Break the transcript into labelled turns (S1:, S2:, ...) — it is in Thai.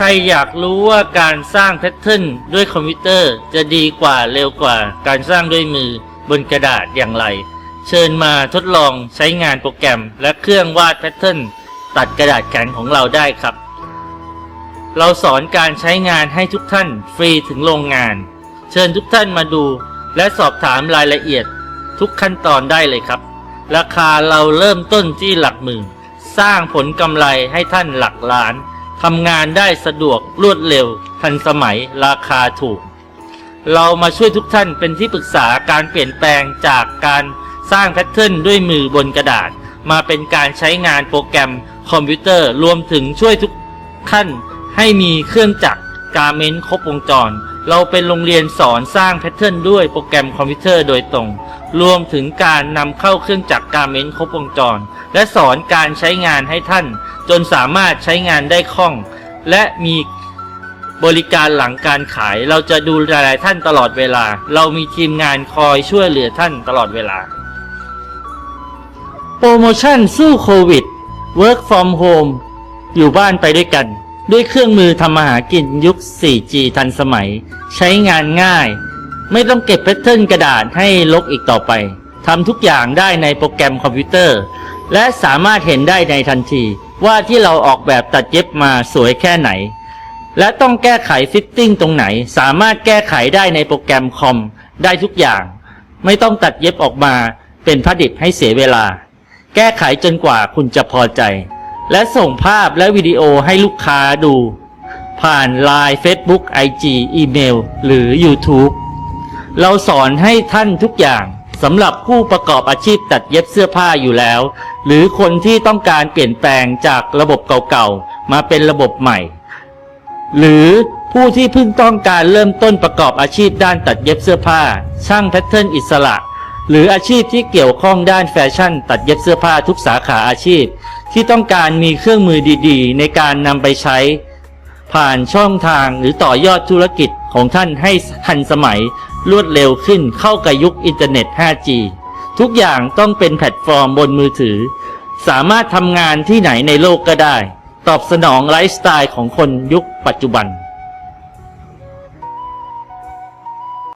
S1: ใครอยากรู้ว่าการสร้างแพทเทิร์นด้วยคอมพิวเตอร์จะดีกว่าเร็วกว่าการสร้างด้วยมือบนกระดาษอย่างไร เชิญมาทดลองใช้งานโปรแกรมและเครื่องวาดแพทเทิร์นตัดกระดาษแข็งของเราได้ครับ เราสอนการใช้งานให้ทุกท่านฟรีถึงโรงงาน เชิญทุกท่านมาดูและสอบถามรายละเอียดทุกขั้นตอนได้เลยครับ ราคาเราเริ่มต้นที่หลักหมื่น สร้างผลกำไรให้ท่านหลักล้าน ทำงานได้สะดวกรวดเร็ว ทันสมัยราคาถูก เรามาช่วยทุกท่านเป็นที่ปรึกษาการเปลี่ยนแปลงจากการสร้างแพทเทิร์นด้วยมือบนกระดาษ มาเป็นการใช้งานโปรแกรมคอมพิวเตอร์รวมถึงช่วยทุกท่านให้มีเครื่องจักรการเมนต์ครบวงจร เราเป็นโรงเรียนสอนสร้างแพทเทิร์นด้วยโปรแกรมคอมพิวเตอร์โดยตรง รวมถึงการนำเข้าเครื่องจักรการเมนต์ครบวงจร และสอนการใช้งานให้ท่าน จนสามารถใช้งานได้คล่อง และมีบริการหลังการขาย เราจะดูแลท่านตลอดเวลา เรามีทีมงานคอยช่วยเหลือท่านตลอดเวลา โปรโมชั่นสู้โควิด Work from home อยู่บ้านไปด้วยกัน ด้วยเครื่องมือทำมาหากินยุค 4G ทันสมัย ใช้งานง่าย ไม่ต้องเก็บแพทเทิร์นกระดาษให้ลกอีกต่อไปทำทุกอย่างได้ในโปรแกรมคอมพิวเตอร์ และสามารถเห็นได้ในทันที ว่าที่เราออกแบบตัดเย็บมาสวยแค่ไหน และต้องแก้ไขฟิตติ้งตรงไหน สามารถแก้ไขได้ในโปรแกรมคอมได้ทุกอย่าง ไม่ต้องตัดเย็บออกมาเป็นผ้าดิบให้เสียเวลา แก้ไขจนกว่าคุณจะพอใจ และส่งภาพและวิดีโอให้ลูกค้าดู ผ่าน Line Facebook IG อีเมล หรือ YouTube เราสอนให้ท่านทุกอย่าง สำหรับผู้ประกอบอาชีพตัดเย็บเสื้อผ้าอยู่แล้ว หรือคนที่ต้องการเปลี่ยนแปลงจากระบบเก่าๆ มาเป็นระบบใหม่ หรือผู้ที่เพิ่งต้องการเริ่มต้นประกอบอาชีพด้านตัดเย็บเสื้อผ้า ช่างแพทเทิร์นอิสระ หรืออาชีพที่เกี่ยวข้องด้านแฟชั่น ตัดเย็บเสื้อผ้าทุกสาขาอาชีพ ที่ต้องการมีเครื่องมือดีๆ ในการนำไปใช้ ผ่านช่องทางหรือต่อยอดธุรกิจของท่านให้ทันสมัยรวดเร็วขึ้นเข้ากับยุคอินเทอร์เน็ต 5G ทุกอย่างต้องเป็นแพลตฟอร์มบนมือถือ สามารถทำงานที่ไหนในโลกก็ได้ ตอบสนองไลฟ์สไตล์ของคนยุคปัจจุบัน